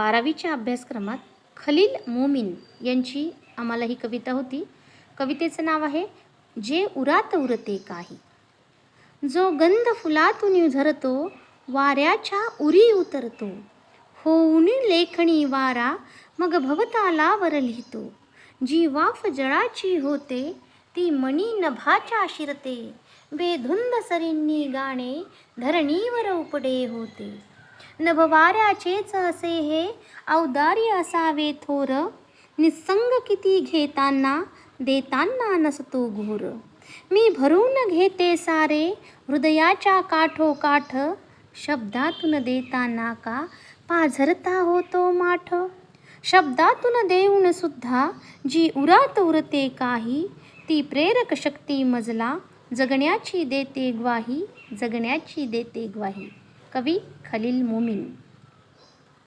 बारावीच्या अभ्यासक्रमात खलील मोमीन यांची आम्हाला ही कविता होती. कवितेचं नाव आहे जे उरात उरते काही. जो गंध फुलातून उझरतो वाऱ्याच्या उरी उतरतो. होऊन लेखणी वारा मग भवतालावर लिहितो. जी वाफ जळाची होते ती मणी नभाच्या शिरते. बेधुंद सरींनी गाणे धरणीवर उपडे होते. नभवाऱ्याचेच असे हे औदार्य असावे थोर. निसंग किती घेताना देताना नसतो घोर. मी भरून घेते सारे हृदयाच्या काठोकाठ. शब्दातून देताना का पाझरता होतो माठ. शब्दातून देऊन सुद्धा जी उरात उरते काही ती प्रेरक शक्ती मजला. जगण्याची देते ग्वाही जगण्याची देते ग्वाही. कवी खलील मोमीन.